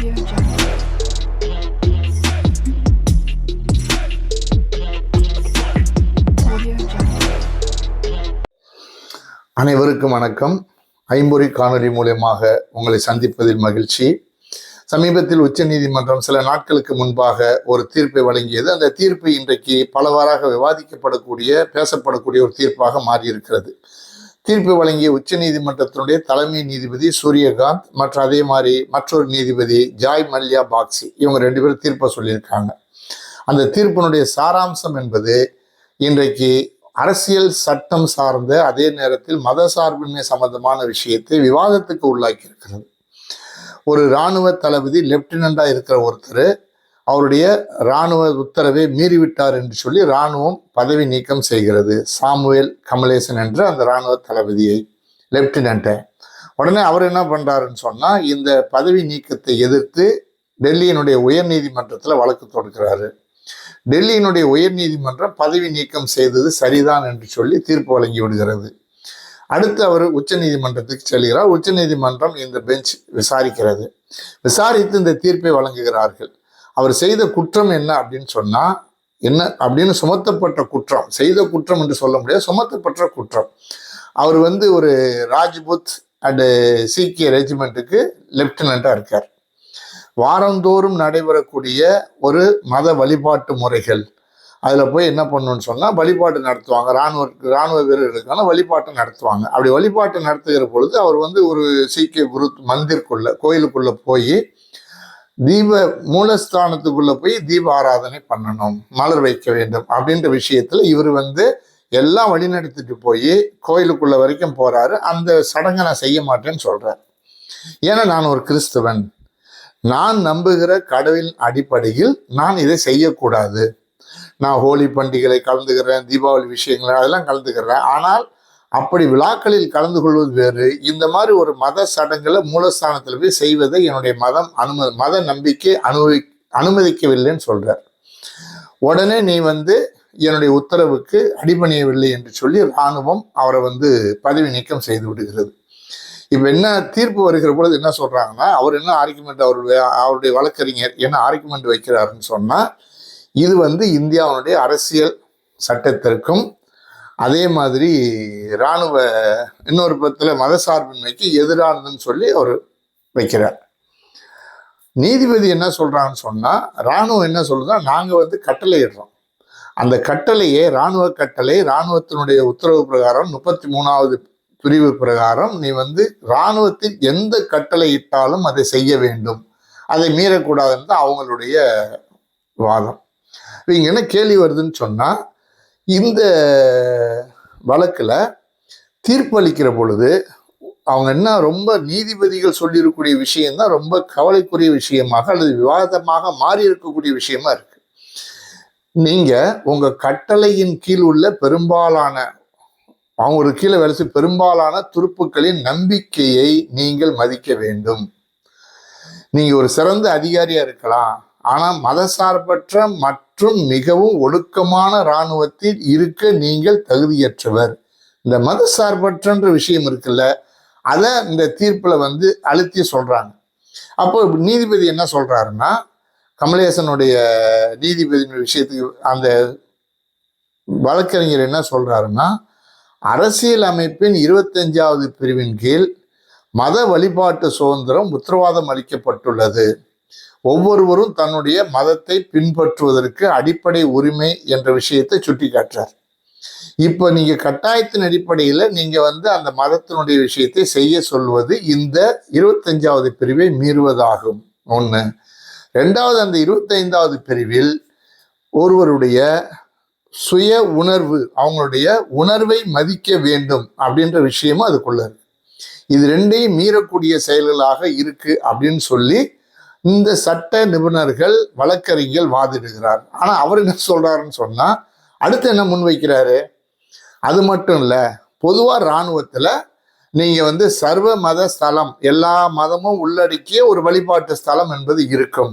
அனைவருக்கும் வணக்கம். ஐம்பொறி காணொளி மூலயமாக உங்களை சந்திப்பதில் மகிழ்ச்சி. சமீபத்தில் உச்சநீதிமன்றம் சில நாட்களுக்கு முன்பாக ஒரு தீர்ப்பை வழங்கியது. அந்த தீர்ப்பு இன்றைக்கு பலவாறாக விவாதிக்கப்படக்கூடிய பேசப்படக்கூடிய ஒரு தீர்ப்பாக மாறியிருக்கிறது. தீர்ப்பு வழங்கிய உச்சநீதிமன்றத்தினுடைய தலைமை நீதிபதி சூரியகாந்த் மற்றும் அதே மாதிரி மற்றொரு நீதிபதி ஜாய் மல்யா பாக்ஸி இவங்க ரெண்டு பேரும் தீர்ப்பை சொல்லியிருக்காங்க. அந்த தீர்ப்பினுடைய சாராம்சம் என்பது இன்றைக்கு அரசியல் சட்டம் சார்ந்த அதே நேரத்தில் மத சார்பின்மை சம்பந்தமான விஷயத்தை விவாதத்துக்கு உள்ளாக்கி இருக்கிறது ஒரு இராணுவ தளபதி லெப்டினண்டா இருக்கிற ஒருத்தர் அவருடைய இராணுவ உத்தரவை மீறிவிட்டார் என்று சொல்லி இராணுவம் பதவி நீக்கம் செய்கிறது. சாமுவேல் கமலேசன் என்ற அந்த இராணுவ தளபதியை லெப்டினண்ட்டை உடனே அவர் என்ன பண்ணுறாருன்னு சொன்னால் இந்த பதவி நீக்கத்தை எதிர்த்து டெல்லியினுடைய உயர் நீதிமன்றத்தில் வழக்கு தொடுக்கிறாரு. டெல்லியினுடைய உயர் நீதிமன்றம் பதவி நீக்கம் செய்தது சரிதான் என்று சொல்லி தீர்ப்பு வழங்கி விடுகிறது. அடுத்து அவர் உச்ச நீதிமன்றத்துக்கு செல்கிறார். உச்ச நீதிமன்றம் இந்த பெஞ்ச் விசாரிக்கிறது. விசாரித்து இந்த தீர்ப்பை வழங்குகிறார்கள். அவர் செய்த குற்றம் என்ன அப்படின்னு சொன்னால் என்ன அப்படின்னு சுமத்தப்பட்ட குற்றம் செய்த குற்றம் என்று சொல்ல முடியாது சுமத்தப்பட்ட குற்றம். அவர் வந்து ஒரு ராஜ்புத் அண்டு சீக்கிய ரெஜிமெண்ட்டுக்கு லெப்டினண்ட்டாக இருக்கார். வாரந்தோறும் நடைபெறக்கூடிய ஒரு மத வழிபாட்டு முறைகள். அதில் போய் என்ன பண்ணணும்னு சொன்னால் வழிபாட்டு நடத்துவாங்க. இராணுவ இராணுவ வீரர்களுக்கான வழிபாட்டு நடத்துவாங்க. அப்படி வழிபாட்டு நடத்துகிற பொழுது அவர் வந்து ஒரு சீக்கிய குரு மந்திர்க்குள்ள கோயிலுக்குள்ளே போய் தீப மூலஸ்தானத்துக்குள்ள போய் தீப ஆராதனை பண்ணணும் மலர் வைக்க வேண்டும் அப்படின்ற விஷயத்துல இவர் வந்து எல்லாம் வழிநடத்திட்டு போய் கோயிலுக்குள்ள வரைக்கும் போறாரு. அந்த சடங்கை நான் செய்ய மாட்டேன்னு சொல்றார் ஏன்னா நான் ஒரு கிறிஸ்தவன். நான் நம்புகிற கடவுளின் அடிப்படையில் நான் இதை செய்யக்கூடாது. நான் ஹோலி பண்டிகளை கலந்துக்கிறேன் தீபாவளி விஷயங்கள் அதெல்லாம் கலந்துக்கிறேன் ஆனால் அப்படி விழாக்களில் கலந்து கொள்வது வேறு. இந்த மாதிரி ஒரு மத சடங்குகளை மூலஸ்தானத்தில் போய் செய்வதை என்னுடைய மதம் அனுமதி மத நம்பிக்கை அனுபவி அனுமதிக்கவில்லைன்னு சொல்கிறார் உடனே நீ வந்து என்னுடைய உத்தரவுக்கு அடிபணியவில்லை என்று சொல்லி இராணுவம் அவரை வந்து பதவி நீக்கம் செய்து விடுகிறது. இப்போ என்ன தீர்ப்பு வருகிற பொழுது என்ன சொல்கிறாங்கன்னா அவர் என்ன ஆர்குமெண்ட் அவருடைய அவருடைய வழக்கறிஞர் என்ன ஆர்குமெண்ட் வைக்கிறாருன்னு சொன்னால் இது வந்து இந்தியாவுடைய அரசியல் சட்டத்திற்கும் அதே மாதிரி இராணுவ இன்னொரு பத்தில் மதசார்பின்மைக்கு எதிரானதுன்னு சொல்லி அவர் வைக்கிறார். நீதிபதி என்ன சொல்கிறான்னு சொன்னால் இராணுவம் என்ன சொல்லுதுன்னா நாங்கள் வந்து கட்டளையிடுறோம். அந்த கட்டளையே இராணுவ கட்டளை இராணுவத்தினுடைய உத்தரவு பிரகாரம் முப்பத்தி மூணாவது பிரிவு பிரகாரம் நீ வந்து இராணுவத்தில் எந்த கட்டளை இட்டாலும் அதை செய்ய வேண்டும். அதை மீறக்கூடாதுன்னு தான் அவங்களுடைய வாதம். இவங்க என்ன கேள்வி வருதுன்னு சொன்னால் இந்த வழக்கில் தீர்ப்பளிக்கிற பொழுது அவங்க என்ன ரொம்ப நீதிபதிகள் சொல்லியிருக்கக்கூடிய விஷயம்தான் ரொம்ப கவலைக்குரிய விஷயமாக அல்லது விவாதமாக மாறி இருக்கக்கூடிய விஷயமா இருக்கு. நீங்க உங்க கட்டளையின் கீழ் உள்ள பெரும்பாலான அவங்க ஒரு கீழே வரிசை பெரும்பாலான துருப்புக்களின் நம்பிக்கையை நீங்கள் மதிக்க வேண்டும். நீங்க ஒரு சிறந்த அதிகாரியா இருக்கலாம். ஆனால் மதசார்பற்ற மற்றும் மிகவும் ஒழுக்கமான இராணுவத்தில் இருக்க நீங்கள் தகுதியற்றவர். இந்த மதசார்பற்றன்ற விஷயம் இருக்குல்ல அதை இந்த தீர்ப்பில் வந்து அழுத்தி சொல்கிறாங்க அப்போ நீதிபதி என்ன சொல்கிறாருன்னா கமலேசனுடைய நீதிபதியினுடைய விஷயத்துக்கு அந்த வழக்கறிஞர் என்ன சொல்கிறாருன்னா அரசியல் அமைப்பின் இருபத்தஞ்சாவது பிரிவின் கீழ் மத வழிபாட்டு சுதந்திரம் உத்தரவாதம் அளிக்கப்பட்டுள்ளது. ஒவ்வொருவரும் தன்னுடைய மதத்தை பின்பற்றுவதற்கு அடிப்படை உரிமை என்ற விஷயத்தை சுட்டிக்காட்டுறார். இப்போ நீங்க கட்டாயத்தின் அடிப்படையில் நீங்க வந்து அந்த மதத்தினுடைய விஷயத்தை செய்ய சொல்வது இந்த இருபத்தஞ்சாவது பிரிவை மீறுவதாகும். ஒன்று ரெண்டாவது அந்த இருபத்தைந்தாவது பிரிவில் ஒருவருடைய சுய உணர்வு அவங்களுடைய உணர்வை மதிக்க வேண்டும் அப்படின்ற விஷயமும் அதுக்குள்ள இருக்கு. இது ரெண்டையும் மீறக்கூடிய செயல்களாக இருக்கு அப்படின்னு சொல்லி இந்த சட்ட நிபுணர்கள் வழக்கறிஞர்கள் வாதிடுகிறார். ஆனால் அவர் என்ன சொல்கிறாருன்னு சொன்னால் அடுத்து என்ன முன்வைக்கிறாரு? அது மட்டும் இல்லை பொதுவாக இராணுவத்தில் நீங்கள் வந்து சர்வ மத ஸ்தலம் எல்லா மதமும் உள்ளடக்கிய ஒரு வழிபாட்டு ஸ்தலம் என்பது இருக்கும்.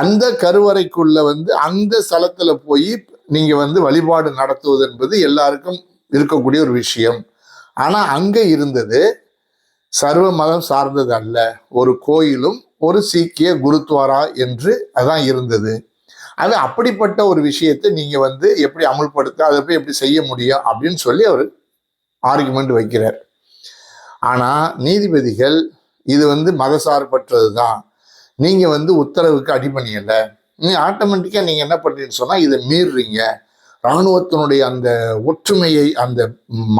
அந்த கருவறைக்குள்ள வந்து அந்த ஸ்தலத்தில் போய் நீங்கள் வந்து வழிபாடு நடத்துவது என்பது எல்லாருக்கும் இருக்கக்கூடிய ஒரு விஷயம். ஆனால் அங்கே இருந்தது சர்வ மதம் சார்ந்தது அல்ல. ஒரு கோயிலும் ஒரு சீக்கிய குருத்வாரா என்று அதான் இருந்தது. அது அப்படிப்பட்ட ஒரு விஷயத்தை நீங்க வந்து எப்படி அமுல்படுத்த அதை போய் எப்படி செய்ய முடியும் அப்படின்னு சொல்லி அவர் ஆர்குமெண்ட் வைக்கிறார். ஆனா நீதிபதிகள் இது வந்து மதசார்பற்றது தான் நீங்க வந்து உத்தரவுக்கு அடிபணியலை. நீ ஆட்டோமேட்டிக்கா நீங்க என்ன பண்றீங்கன்னு சொன்னா இதை மீறுறீங்க. இராணுவத்தினுடைய அந்த ஒற்றுமையை அந்த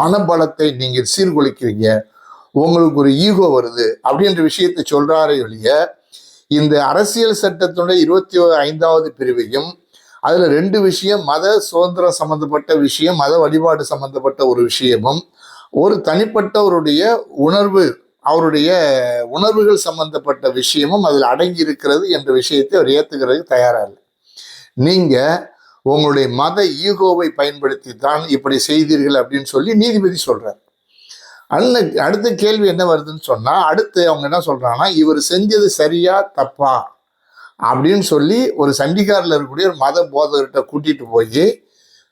மனபலத்தை நீங்க சீர்குலைக்கிறீங்க. உங்களுக்கு ஒரு ஈகோ வருது அப்படின்ற விஷயத்தை சொல்றாரே ஒழிய இந்த அரசியல் சட்டத்தினுடைய இருபத்தி ஐந்தாவது பிரிவையும் அதுல ரெண்டு விஷயம் மத சுதந்திரம் சம்பந்தப்பட்ட விஷயம் மத வழிபாடு சம்பந்தப்பட்ட ஒரு விஷயமும் ஒரு தனிப்பட்டவருடைய உணர்வு அவருடைய உணர்வுகள் சம்பந்தப்பட்ட விஷயமும் அதில் அடங்கி இருக்கிறது என்ற விஷயத்தை அவர் ஏத்துக்கிறதுக்கு தயாரா இல்லை. நீங்க உங்களுடைய மத ஈகோவை பயன்படுத்தி தான் இப்படி செய்தீர்கள் அப்படின்னு சொல்லி நீதிபதி சொல்றார். அந்த அடுத்த கேள்வி என்ன வருதுன்னு சொன்னால் அடுத்து அவங்க என்ன சொல்கிறாங்கன்னா இவர் செஞ்சது சரியா தப்பா? அப்படின்னு சொல்லி ஒரு சண்டிகாரில் இருக்கக்கூடிய ஒரு மத போதகர்கிட்ட கூட்டிகிட்டு போய்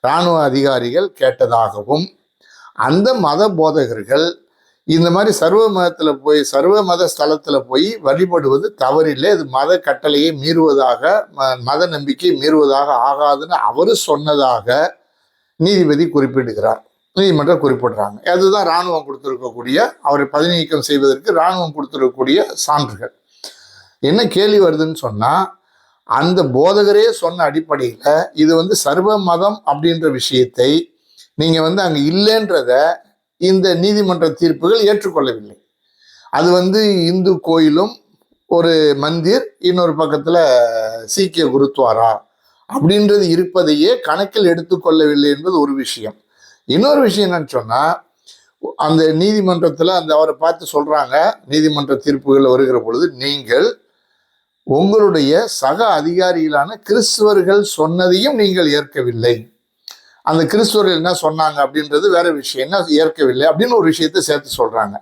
இராணுவ அதிகாரிகள் கேட்டதாகவும் அந்த மத போதகர்கள் இந்த மாதிரி சர்வ மதத்தில் போய் சர்வ மத ஸ்தலத்தில் போய் வழிபடுவது தவறில்லை. இது மத கட்டளையை மீறுவதாக ம- மத நம்பிக்கை மீறுவதாக ஆகாதுன்னு அவர் சொன்னதாக நீதிபதி குறிப்பிடுகிறார். நீதிமன்றம் குறிப்பிடுறாங்க. அதுதான் இராணுவம் கொடுத்துருக்கக்கூடிய அவரை பதவி நீக்கம் செய்வதற்கு இராணுவம் கொடுத்துருக்கக்கூடிய சான்றுகள். என்ன கேள்வி வருதுன்னு சொன்னால் அந்த போதகரே சொன்ன அடிப்படையில் இது வந்து சர்வ மதம் அப்படின்ற விஷயத்தை நீங்கள் வந்து அங்கே இல்லைன்றத இந்த நீதிமன்ற தீர்ப்புகள் ஏற்றுக்கொள்ளவில்லை. அது வந்து இந்து கோயிலும் ஒரு மந்திர் இன்னொரு பக்கத்தில் சீக்கிய குருத்வாரா அப்படின்றது இருப்பதையே கணக்கில் எடுத்துக்கொள்ளவில்லை என்பது ஒரு விஷயம். இன்னொரு விஷயம் என்னன்னு சொன்னால் அந்த நீதிமன்றத்தில் அந்த அவரை பார்த்து சொல்கிறாங்க நீதிமன்ற தீர்ப்புகள் வருகிற பொழுது நீங்கள் உங்களுடைய சக அதிகாரிகளான கிறிஸ்துவர்கள் சொன்னதையும் நீங்கள் ஏற்கவில்லை. அந்த கிறிஸ்துவர்கள் என்ன சொன்னாங்க அப்படின்றது வேற விஷயம். என்ன ஏற்கவில்லை அப்படின்னு ஒரு விஷயத்தை சேர்த்து சொல்றாங்க.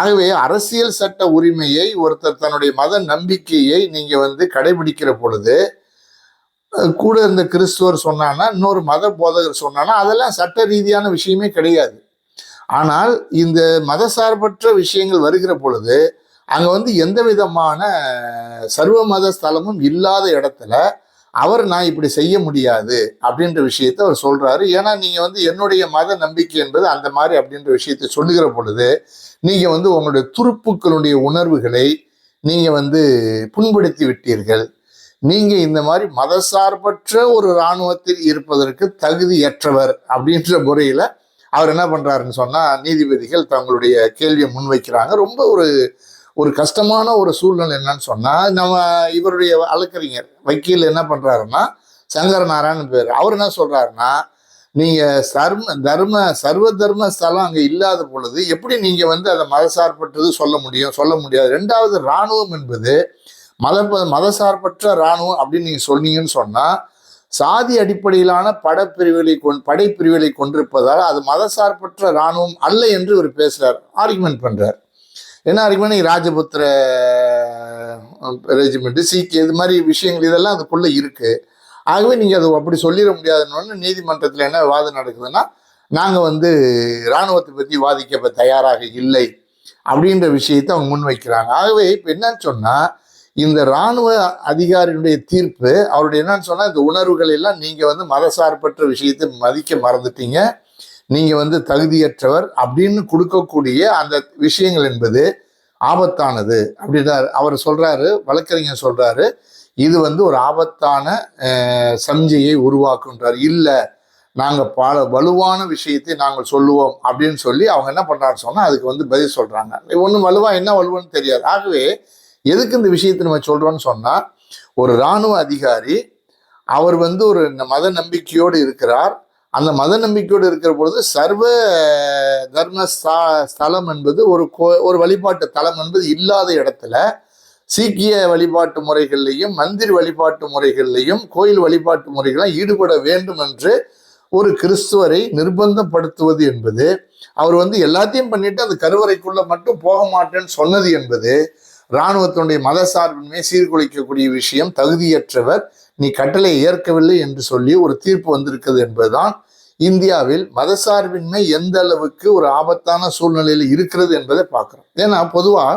ஆகவே அரசியல் சட்ட உரிமையை ஒருத்தர் தன்னுடைய மத நம்பிக்கையை நீங்க வந்து கடைபிடிக்கிற பொழுது கூட இருந்த கிறிஸ்துவர் சொன்னான்னா இன்னொரு மத போதகர் சொன்னான்னா அதெல்லாம் சட்ட ரீதியான விஷயமே கிடையாது. ஆனால் இந்த மதசார்பற்ற விஷயங்கள் வருகிற பொழுது அங்கே வந்து எந்த விதமான சர்வ மத ஸ்தலமும் இல்லாத இடத்துல அவர் நான் இப்படி செய்ய முடியாது அப்படின்ற விஷயத்தை அவர் சொல்கிறாரு ஏன்னா நீங்கள் வந்து என்னுடைய மத நம்பிக்கை என்பது அந்த மாதிரி அப்படின்ற விஷயத்தை சொல்லுகிற பொழுது நீங்கள் வந்து உங்களுடைய துருப்புக்களுடைய உணர்வுகளை நீங்கள் வந்து புண்படுத்தி விட்டீர்கள். நீங்க இந்த மாதிரி மதசார்பற்ற ஒரு இராணுவத்தில் இருப்பதற்கு தகுதியற்றவர் அப்படின்ற முறையில அவர் என்ன பண்றாருன்னு சொன்னா நீதிபதிகள் தங்களுடைய கேள்வியை முன்வைக்கிறாங்க. ரொம்ப ஒரு ஒரு கஷ்டமான ஒரு சூழ்நிலை என்னன்னு சொன்னா நம்ம இவருடைய வழக்கறிஞர் வக்கீல் என்ன பண்றாருன்னா சங்கர நாராயணன் பேர். அவர் என்ன சொல்றாருன்னா நீங்க சர்ம தர்ம சர்வ தர்ம ஸ்தலம் அங்கே இல்லாத பொழுது எப்படி நீங்க வந்து அதை மதசார்பற்றது சொல்ல முடியும்? சொல்ல முடியாது. ரெண்டாவது இராணுவம் என்பது மத மதசார்பற்ற இராணுவம் அப்படின்னு நீங்க சொன்னீங்கன்னு சொன்னா சாதி அடிப்படையிலான படப்பிரிவுகளை கொண் படைப்பிரிவுகளை கொண்டிருப்பதால் அது மதசார்பற்ற இராணுவம் அல்ல என்று இவர் பேசுறார் ஆர்குமெண்ட் பண்றார். என்ன ஆர்குமெண்ட் ராஜபுத்திர ரெஜிமெண்ட் சீக்கிய இது மாதிரி விஷயங்கள் இதெல்லாம் அதுக்குள்ள இருக்கு. ஆகவே நீங்க அதை அப்படி சொல்லிட முடியாதுன்னு நீதிமன்றத்தில் என்ன விவாதம் நடக்குதுன்னா நாங்கள் வந்து இராணுவத்தை பற்றி வாதிக்க தயாராக இல்லை அப்படின்ற விஷயத்தை அவங்க முன்வைக்கிறாங்க. ஆகவே இப்போ என்னன்னு சொன்னா இந்த இராணுவ அதிகாரியினுடைய தீர்ப்பு அவருடைய என்னன்னு சொன்னால் இந்த உணர்வுகள் எல்லாம் நீங்கள் வந்து மதசார்பற்ற விஷயத்தை மதிக்க மறந்துட்டீங்க. நீங்கள் வந்து தகுதியற்றவர் அப்படின்னு கொடுக்கக்கூடிய அந்த விஷயங்கள் என்பது ஆபத்தானது அப்படின்னாரு அவர் சொல்கிறாரு வழக்கறிஞர் சொல்கிறாரு இது வந்து ஒரு ஆபத்தான சஞ்சையை உருவாக்குன்றார். இல்லை நாங்கள் பல வலுவான விஷயத்தை நாங்கள் சொல்லுவோம் அப்படின்னு சொல்லி அவங்க என்ன பண்றாங்க சொன்னால் அதுக்கு வந்து பதில் சொல்கிறாங்க ஒன்றும் வலுவா என்ன வலுவான்னு தெரியாது. ஆகவே எதுக்கு இந்த விஷயத்தை நம்ம சொல்றோம்னு சொன்னா ஒரு இராணுவ அதிகாரி அவர் வந்து ஒரு மத நம்பிக்கையோடு இருக்கிறார். அந்த மத நம்பிக்கையோடு இருக்கிற பொழுது சர்வ தர்ம ஸ்தலம் என்பது ஒரு கோ ஒரு வழிபாட்டு தலம் என்பது இல்லாத இடத்துல சீக்கிய வழிபாட்டு முறைகள்லையும் மந்திர் வழிபாட்டு முறைகள்லையும் கோயில் வழிபாட்டு முறைகளாம் ஈடுபட வேண்டும் என்று ஒரு கிறிஸ்துவரை நிர்பந்தப்படுத்துவது என்பது அவர் வந்து எல்லாத்தையும் பண்ணிட்டு அந்த கருவறைக்குள்ள மட்டும் போக மாட்டேன்னு சொன்னது என்பது இராணுவத்தினுடைய மத சார்பின்மையை சீர்குலைக்கக்கூடிய விஷயம் தகுதியற்றவர் நீ கட்டளை ஏற்கவில்லை என்று சொல்லி ஒரு தீர்ப்பு வந்திருக்கிறது என்பதுதான் இந்தியாவில் மதசார்பின்மை எந்த அளவுக்கு ஒரு ஆபத்தான சூழ்நிலையில் இருக்கிறது என்பதை பார்க்குறோம். ஏன்னா பொதுவாக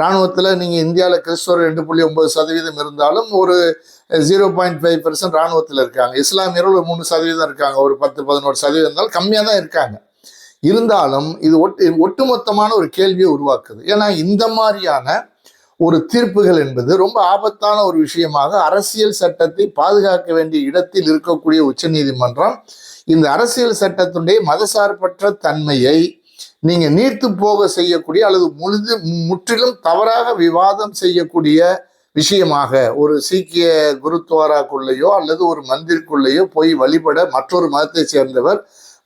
இராணுவத்தில் நீங்கள் இந்தியாவில் கிறிஸ்தவர் ரெண்டு புள்ளி ஒன்பது சதவீதம் இருந்தாலும் ஒரு ஜீரோ பாயிண்ட் ஃபைவ் பர்சன்ட் இராணுவத்தில் இருக்காங்க. இஸ்லாமியர்கள் ஒரு மூணு சதவீதம் இருக்காங்க. ஒரு பத்து பதினோரு சதவீதம் இருந்தாலும் கம்மியாக தான் இருக்காங்க. இருந்தாலும் இது ஒட்டு ஒட்டுமொத்தமான ஒரு கேள்வியை உருவாக்குது. ஏன்னா இந்த மாதிரியான ஒரு தீர்ப்புகள் என்பது ரொம்ப ஆபத்தான ஒரு விஷயமாக அரசியல் சட்டத்தை பாதுகாக்க வேண்டிய இடத்தில் இருக்கக்கூடிய உச்சநீதிமன்றம் இந்த அரசியல் சட்டத்தினுடைய மதசார்பற்ற தன்மையை நீங்க நீர்த்து போக செய்யக்கூடிய அல்லது முழுது முற்றிலும் தவறாக விவாதம் செய்யக்கூடிய விஷயமாக ஒரு சீக்கிய குருத்வாராக்குள்ளேயோ அல்லது ஒரு மந்திருக்குள்ளேயோ போய் வழிபட மற்றொரு மதத்தை சேர்ந்தவர்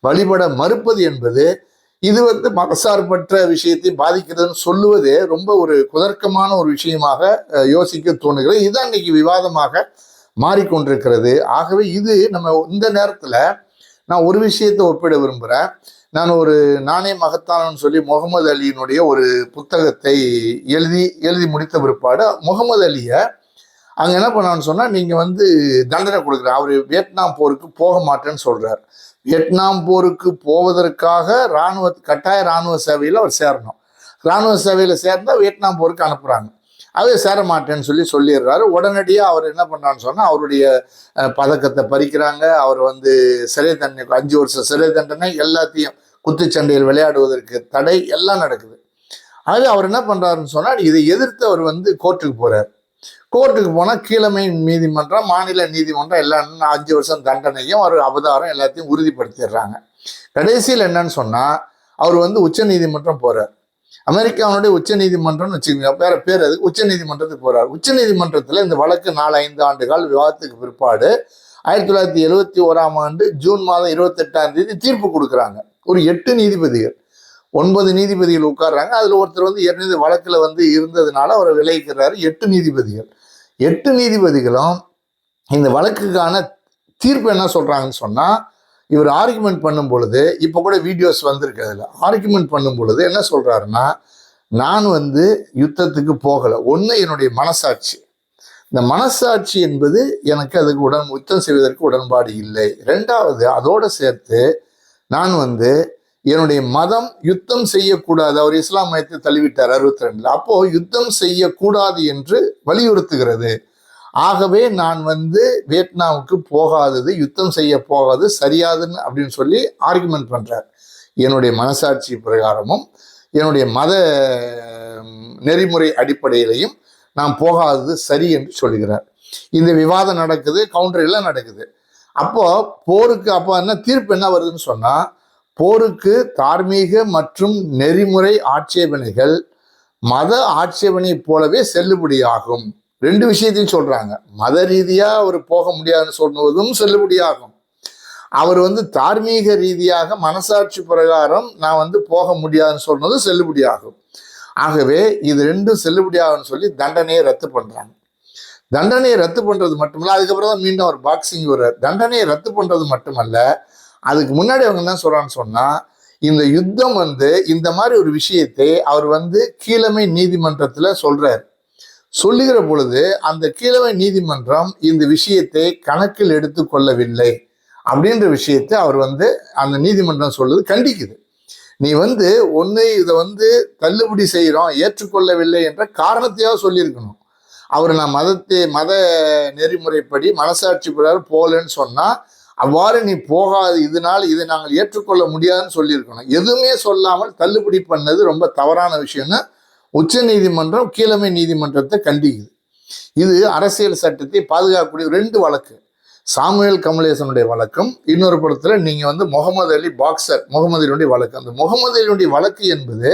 வழிபட மறுப்பது என்பது இது வந்து மதசார்பற்ற விஷயத்தை பாதிக்கிறதுன்னு சொல்லுவதே ரொம்ப ஒரு குதர்க்கமான ஒரு விஷயமாக யோசிக்க தோணுகிறது. இதுதான் இன்னைக்கு விவாதமாக மாறிக்கொண்டிருக்கிறது. ஆகவே இது நம்ம இந்த நேரத்தில் நான் ஒரு விஷயத்தை ஒப்பிட விரும்புகிறேன் நான் ஒரு நானே மகத்தானன்னு சொல்லி முகமது அலியினுடைய ஒரு புத்தகத்தை எழுதி எழுதி முடித்த பிற்பாடு முகமது அலியை அங்கே என்ன பண்ணான்னு சொன்னால் நீங்கள் வந்து தண்டனை கொடுக்குற அவர் வியட்நாம் போருக்கு போக மாட்டேன்னு சொல்கிறார் வியட்நாம் போருக்கு போவதற்காக இராணுவ கட்டாய இராணுவ சேவையில் அவர் சேரணும். இராணுவ சேவையில் சேர்ந்தால் வியட்நாம் போருக்கு அனுப்புகிறாங்க அவர் சேர மாட்டேன்னு சொல்லி சொல்லிடுறாரு. உடனடியாக அவர் என்ன பண்ணான்னு சொன்னால் அவருடைய பதக்கத்தை பறிக்கிறாங்க. அவர் வந்து சிறை தண்டனை அஞ்சு வருஷம் சிறை தண்டனை எல்லாத்தையும் குத்துச்சண்டையில் விளையாடுவதற்கு தடை எல்லாம் நடக்குது. ஆகவே அவர் என்ன பண்ணுறாருன்னு சொன்னால் இதை எதிர்த்து அவர் வந்து கோர்ட்டுக்கு போகிறார் கோர்ட்டுக்கு போனால் கீழமை நீதிமன்றம் மாநில நீதிமன்றம் எல்லாம் அஞ்சு வருஷம் தண்டனையும் ஒரு அவதாரம் எல்லாத்தையும் உறுதிப்படுத்திடுறாங்க. கடைசியில் என்னன்னு சொன்னால் அவர் வந்து உச்ச நீதிமன்றம் போகிறார் அமெரிக்காவுடைய உச்ச நீதிமன்றம்னு வச்சுக்கோங்க வேற பேர் அது உச்ச நீதிமன்றத்துக்கு போறார். உச்ச நீதிமன்றத்தில் இந்த வழக்கு நாலு ஐந்து ஆண்டுகள் விவாதத்துக்கு பிற்பாடு ஆயிரத்தி தொள்ளாயிரத்தி எழுவத்தி ஓராம் ஆண்டு ஜூன் மாதம் இருபத்தெட்டாம் தேதி தீர்ப்பு கொடுக்குறாங்க. ஒரு எட்டு நீதிபதிகள். ஒன்பது நீதிபதிகள் உட்கார்றாங்க. அதில் ஒருத்தர் வந்து ஏற்கனவே வழக்கில் வந்து இருந்ததுனால அவரை விளைவிக்கிறாரு எட்டு நீதிபதிகள். எட்டு நீதிபதிகளும் இந்த வழக்குக்கான தீர்ப்பு என்ன சொல்கிறாங்கன்னு சொன்னால் இவர் ஆர்குமெண்ட் பண்ணும் பொழுது இப்போ கூட வீடியோஸ் வந்திருக்கு அதில். ஆர்குமெண்ட் பண்ணும் பொழுது என்ன சொல்கிறாருன்னா நான் வந்து யுத்தத்துக்கு போகலை. ஒன்று என்னுடைய மனசாட்சி. இந்த மனசாட்சி என்பது எனக்கு அதுக்கு உடன் யுத்தம் செய்வதற்கு உடன்பாடு இல்லை. ரெண்டாவது அதோடு சேர்த்து நான் வந்து என்னுடைய மதம் யுத்தம் செய்யக்கூடாது. அவர் இஸ்லாம் மதத்தை தள்ளிவிட்டார் அறுபத்தி ரெண்டுல அப்போ யுத்தம் செய்யக்கூடாது என்று வலியுறுத்துகிறது. ஆகவே நான் வந்து வியட்நாமுக்கு போகாதது யுத்தம் செய்ய போகாது சரியாதுன்னு அப்படின்னு சொல்லி ஆர்குமெண்ட் பண்றார். என்னுடைய மனசாட்சி பிரகாரமும் என்னுடைய மத நெறிமுறை அடிப்படையிலையும் நான் போகாதது சரி என்று சொல்கிறார். இந்த விவாதம் நடக்குது கவுண்டர் எல்லாம் நடக்குது. அப்போ போருக்கு அப்போ என்ன தீர்ப்பு என்ன வருதுன்னு சொன்னா போருக்கு தார்மீக மற்றும் நெறிமுறை ஆட்சேபனைகள் மத ஆட்சேபனை போலவே செல்லுபடியாகும். ரெண்டு விஷயத்தையும் சொல்றாங்க. மத ரீதியா அவர் போக முடியாதுன்னு சொல்வதும் செல்லுபடியாகும். அவர் வந்து தார்மீக ரீதியாக மனசாட்சி பிரகாரம் நான் வந்து போக முடியாதுன்னு சொன்னதும் செல்லுபடியாகும். ஆகவே இது ரெண்டும் செல்லுபடியாகும்னு சொல்லி தண்டனையை ரத்து பண்றாங்க. தண்டனையை ரத்து பண்றது மட்டுமல்ல அதுக்கப்புறம் தான் மீண்டும் அவர் பாக்ஸிங் வர்றார் தண்டனையை ரத்து பண்றது மட்டுமல்ல அதுக்கு முன்னாடி அவங்க என்ன சொல்கிறான்னு சொன்னால் இந்த யுத்தம் வந்து இந்த மாதிரி ஒரு விஷயத்தை அவர் வந்து கீழமை நீதிமன்றத்தில் சொல்கிறார் சொல்லுகிற பொழுது அந்த கீழமை நீதிமன்றம் இந்த விஷயத்தை கணக்கில் எடுத்துக்கொள்ளவில்லை அப்படின்ற விஷயத்தை அவர் வந்து அந்த நீதிமன்றம் சொல்லுது கண்டிக்குது. நீ வந்து ஒன்று இதை வந்து தள்ளுபடி செய்கிறோம் ஏற்றுக்கொள்ளவில்லை என்ற காரணத்தையாக சொல்லியிருக்கணும். அவர் நான் மதத்தை மத நெறிமுறைப்படி மனசாட்சி பிறகு போகலன்னு சொன்னால் அவ்வாறு நீ போகாது. இதனால் இதை நாங்கள் ஏற்றுக்கொள்ள முடியாதுன்னு சொல்லியிருக்கணும். எதுவுமே சொல்லாமல் தள்ளுபடி பண்ணது ரொம்ப தவறான விஷயம்னு உச்ச நீதிமன்றம் கீழமை நீதிமன்றத்தை கண்டிக்குது. இது அரசியல் சட்டத்தை பாதுகாக்கக்கூடிய ரெண்டு வழக்கு. சாமுவேல் கமலேசனுடைய வழக்கம். இன்னொரு படத்தில் நீங்கள் வந்து முகமது அலி பாக்ஸர் முகமது அலியுடைய வழக்கு. அந்த முகமது அலியுடைய வழக்கு என்பது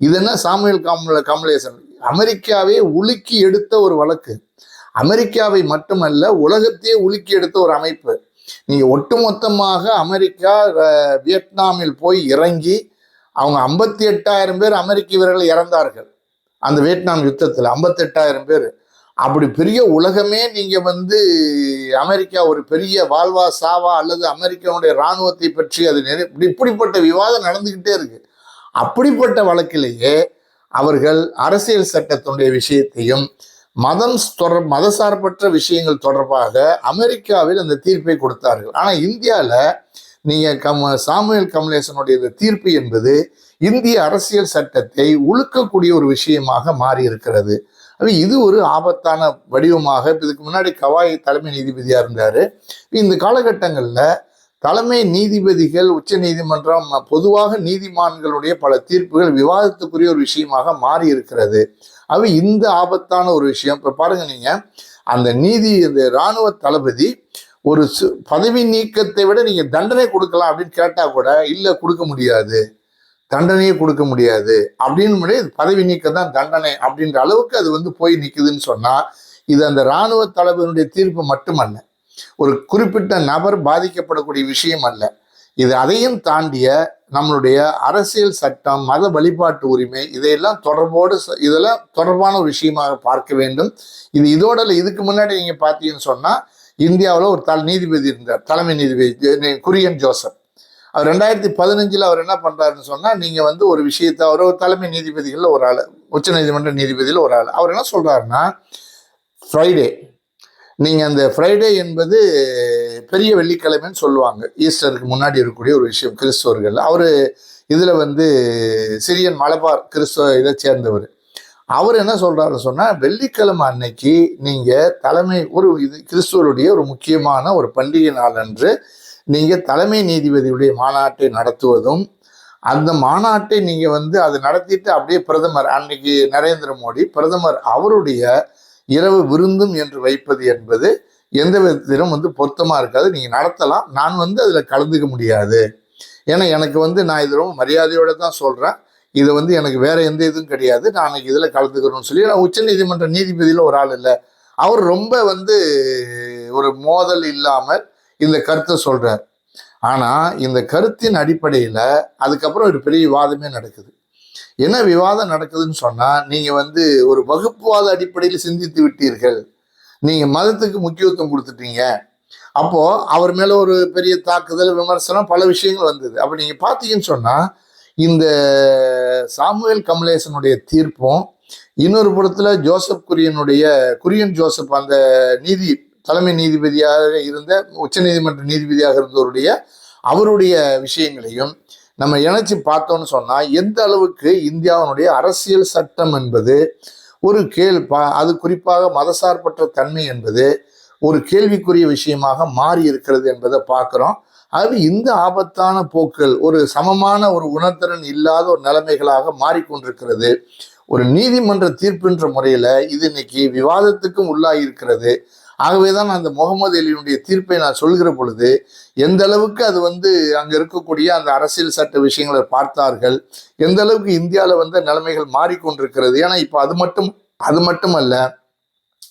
இது என்ன சாமுவேல் கமல கமலேசன்? அமெரிக்காவே உலுக்கி எடுத்த ஒரு வழக்கு. அமெரிக்காவை மட்டுமல்ல உலகத்தையே உலுக்கி எடுத்த ஒரு அமைப்பு. நீங்கள் ஒட்டுமொத்தமாக அமெரிக்கா வியட்நாமில் போய் இறங்கி அவங்க ஐம்பத்தி எட்டாயிரம் பேர் அமெரிக்க வீரர்கள் இறந்தார்கள். அந்த வியட்நாம் யுத்தத்தில் ஐம்பத்தெட்டாயிரம் பேர். அப்படி பெரிய உலகமே நீங்கள் வந்து அமெரிக்கா ஒரு பெரிய வாழ்வா சாவா அல்லது அமெரிக்காவுடைய இராணுவத்தை பற்றி அது நிறை- இப்படி இப்படிப்பட்ட விவாதம் நடந்துகிட்டே இருக்கு. அப்படிப்பட்ட வழக்கிலேயே அவர்கள் அரசியல் சட்டத்தினுடைய விஷயத்தையும் மதம் தொடர் மதசார்பற்ற விஷயங்கள் தொடர்பாக அமெரிக்காவில் அந்த தீர்ப்பை கொடுத்தார்கள். ஆனால் இந்தியாவில் நீங்கள் கம் சாமுவேல் கமலேசனுடைய இந்த தீர்ப்பு என்பது இந்திய அரசியல் சட்டத்தை உழுக்கக்கூடிய ஒரு விஷயமாக மாறி இருக்கிறது. இது ஒரு ஆபத்தான வடிவமாக இதுக்கு முன்னாடி கவாய் தலைமை நீதிபதியாக இருந்தார். இந்த காலகட்டங்களில் தலைமை நீதிபதிகள் உச்ச நீதிமன்றம் பொதுவாக நீதிமான்களுடைய பல தீர்ப்புகள் விவாதத்துக்குரிய ஒரு விஷயமாக மாறி இருக்கிறது. அது இந்த ஆபத்தான ஒரு விஷயம். இப்போ பாருங்க நீங்க அந்த நீதி இந்த இராணுவ தளபதி ஒரு சு- பதவி நீக்கத்தை விட நீங்க தண்டனை கொடுக்கலாம் அப்படின்னு கேட்டா கூட இல்லை கொடுக்க முடியாது. தண்டனையே கொடுக்க முடியாது. அப்படின்னு முன்னாடி பதவி நீக்கம் தான் தண்டனை அப்படின்ற அளவுக்கு அது வந்து போய் நிற்குதுன்னு சொன்னா இது அந்த இராணுவ தளபதியினுடைய தீர்ப்பு மட்டுமல்ல. ஒரு குறிப்பிட்ட நபர் பாதிக்கப்படக்கூடிய விஷயம் அல்ல. இது அதையும் தாண்டிய நம்மளுடைய அரசியல் சட்டம் மத வழிபாட்டு உரிமை இதையெல்லாம் தொடர்போடு ச- இதெல்லாம் தொடர்பான ஒரு விஷயமாக பார்க்க வேண்டும். இது இதோட இதுக்கு முன்னாடி நீங்க பார்த்தீங்கன்னு சொன்னா இந்தியாவில் ஒரு தல் நீதிபதி இருந்தார் தலைமை நீதிபதி குரியன் ஜோசப். அவர் ரெண்டாயிரத்தி பதினஞ்சில் அவர் என்ன பண்றாருன்னு சொன்னா நீங்க வந்து ஒரு விஷயத்தை அவர் ஒரு தலைமை நீதிபதிகளில் ஒரு ஆள் உச்ச நீதிமன்ற நீதிபதியில் ஒரு ஆள். அவர் என்ன சொல்றாருன்னா ஃப்ரைடே. நீங்கள் அந்த ஃப்ரைடே என்பது பெரிய வெள்ளிக்கிழமைன்னு சொல்லுவாங்க. ஈஸ்டருக்கு முன்னாடி இருக்கக்கூடிய ஒரு விஷயம் கிறிஸ்தவர்கள். அவர் இதில் வந்து சிரியன் மலபார் கிறிஸ்தவ இதை சேர்ந்தவர். அவர் என்ன சொல்கிறாரு சொன்னா வெள்ளிக்கிழமை அன்னைக்கு நீங்கள் தலைமை ஒரு இது கிறிஸ்துவருடைய ஒரு முக்கியமான ஒரு பண்டிகை நாள் அன்று நீங்கள் தலைமை நீதிபதியுடைய மாநாட்டை நடத்துவதும் அந்த மாநாட்டை நீங்கள் வந்து அதை நடத்திட்டு அப்படியே பிரதமர் அன்னைக்கு நரேந்திர மோடி பிரதமர் அவருடைய இரவு விருந்தும் என்று வைப்பது என்பது எந்த விதத்திலும் வந்து பொருத்தமாக இருக்காது. நீங்கள் நடத்தலாம். நான் வந்து அதில் கலந்துக்க முடியாது. ஏன்னா எனக்கு வந்து நான் இது ரொம்ப மரியாதையோடு தான் சொல்கிறேன் இது வந்து எனக்கு வேறு எந்த இதுவும் கிடையாது. நான் இதில் இதுல கலந்துக்கணும்னு சொல்லி நான் உச்சநீதிமன்ற நீதிபதியில் ஒரு ஆள் இல்லை. அவர் ரொம்ப வந்து ஒரு மோதல் இல்லாமல் இந்த கருத்தை சொல்கிறார் ஆனால் இந்த கருத்தின் அடிப்படையில் அதுக்கப்புறம் ஒரு பெரிய விவாதமே நடக்குது. என்ன விவாதம் நடக்குதுன்னு சொன்னால் நீங்கள் வந்து ஒரு வகுப்புவாத அடிப்படையில் சிந்தித்து விட்டீர்கள். நீங்க மதத்துக்கு முக்கியத்துவம் கொடுத்துட்டீங்க. அப்போ அவர் மேல ஒரு பெரிய தாக்குதல் விமர்சனம் பல விஷயங்கள் வந்தது. அப்ப நீங்க பாத்தீங்கன்னு சொன்னா இந்த சாமுவேல் கமலேசனுடைய தீர்ப்பும் இன்னொரு புறத்துல ஜோசப் குரியனுடைய குரியன் ஜோசப் அந்த நீதி தலைமை நீதிபதியாக இருந்த உச்சநீதிமன்ற நீதிபதியாக இருந்தவருடைய அவருடைய விஷயங்களையும் நம்ம இணைச்சு பார்த்தோம்னு சொன்னா எந்த அளவுக்கு இந்தியாவினுடைய அரசியல் சட்டம் என்பது ஒரு கேள் பா- அது குறிப்பாக மதசார்பற்ற தன்மை என்பது ஒரு கேள்விக்குரிய விஷயமாக மாறி இருக்கிறது என்பதை பார்க்குறோம். அது இந்த ஆபத்தான போக்கள் ஒரு சமமான ஒரு உணர்திறன் இல்லாத ஒரு நிலைமைகளாக மாறிக்கொண்டிருக்கிறது. ஒரு நீதிமன்ற தீர்ப்புன்ற முறையில் இது இன்னைக்கு விவாதத்துக்கும் உள்ளாகி இருக்கிறது. ஆகவே தான் அந்த முகமது அலியினுடைய தீர்ப்பை நான் சொல்கிற பொழுது எந்த அளவுக்கு அது வந்து அங்கே இருக்கக்கூடிய அந்த அரசியல் சட்ட விஷயங்களை பார்த்தார்கள் எந்த அளவுக்கு இந்தியாவில் வந்து நிலைமைகள் மாறிக்கொண்டிருக்கிறது. ஏன்னா இப்போ அது மட்டும் அது மட்டுமல்ல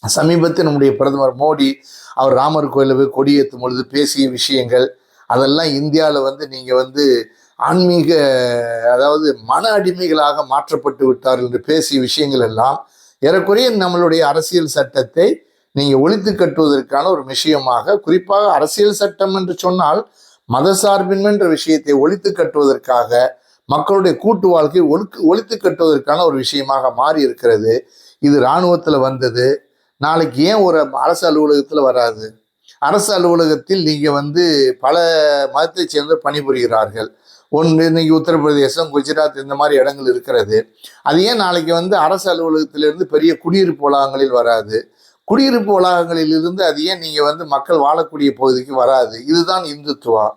சமீபத்தில் நம்முடைய பிரதமர் மோடி அவர் ராமர் கோயிலில் போய் கொடியேற்றும் பொழுது பேசிய விஷயங்கள் அதெல்லாம் இந்தியாவில் வந்து நீங்கள் வந்து ஆன்மீக அதாவது மன அடிமைகளாக மாற்றப்பட்டு விட்டார்கள் என்று பேசிய விஷயங்கள் எல்லாம் ஏறக்குறைய நம்மளுடைய அரசியல் சட்டத்தை நீங்கள் ஒழித்து கட்டுவதற்கான ஒரு விஷயமாக குறிப்பாக அரசியல் சட்டம் என்று சொன்னால் மத என்ற விஷயத்தை ஒழித்து கட்டுவதற்காக மக்களுடைய கூட்டு வாழ்க்கை ஒழுக்கு ஒழித்து கட்டுவதற்கான ஒரு விஷயமாக மாறி இருக்கிறது இது இராணுவத்தில் வந்தது. நாளைக்கு ஏன் ஒரு அரசு அலுவலகத்தில் வராது? அரசு அலுவலகத்தில் நீங்கள் வந்து பல மதத்தை சேர்ந்து பணிபுரிகிறார்கள். ஒன்று இன்னைக்கு உத்தரப்பிரதேசம் குஜராத் இந்த மாதிரி இடங்கள் இருக்கிறது. அது ஏன் நாளைக்கு வந்து அரசு அலுவலகத்திலிருந்து பெரிய குடியிருப்பு வளாகங்களில் வராது? குடியிருப்பு வளாகங்களில் இருந்து அது ஏன் நீங்கள் வந்து மக்கள் வாழக்கூடிய பகுதிக்கு வராது? இதுதான் இந்துத்துவா.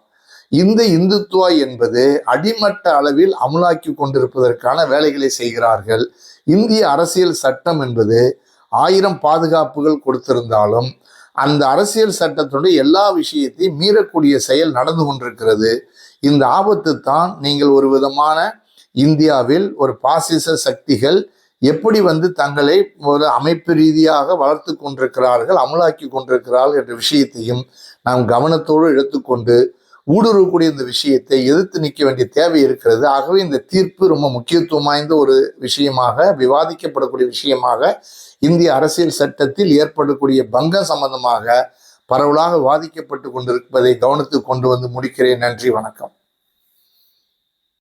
இந்த இந்துத்துவா என்பது அடிமட்ட அளவில் அமுலாக்கி கொண்டிருப்பதற்கான வேலைகளை செய்கிறார்கள். இந்திய அரசியல் சட்டம் என்பது ஆயிரம் பாதுகாப்புகள் கொடுத்திருந்தாலும் அந்த அரசியல் சட்டத்துடைய எல்லா விஷயத்தையும் மீறக்கூடிய செயல் நடந்து கொண்டிருக்கிறது. இந்த ஆபத்து தான் நீங்கள் ஒரு விதமான இந்தியாவில் ஒரு பாசிச சக்திகள் எப்படி வந்து தங்களை ஒரு அமைப்பு ரீதியாக வளர்த்து கொண்டிருக்கிறார்கள் அமலாக்கி கொண்டிருக்கிறார்கள் என்ற விஷயத்தையும் நாம் கவனத்தோடு எடுத்துக்கொண்டு ஊடுருவக்கூடிய இந்த விஷயத்தை எதிர்த்து நிற்க வேண்டிய தேவை இருக்கிறது. ஆகவே இந்த தீர்ப்பு ரொம்ப முக்கியத்துவம் வாய்ந்த ஒரு விஷயமாக விவாதிக்கப்படக்கூடிய விஷயமாக இந்திய அரசியல் சட்டத்தில் ஏற்படக்கூடிய பங்கம் சம்பந்தமாக பரவலாக வாதிக்கப்பட்டு கொண்டிருப்பதை கவனத்துக்கு கொண்டு வந்து முடிக்கிறேன். நன்றி வணக்கம்.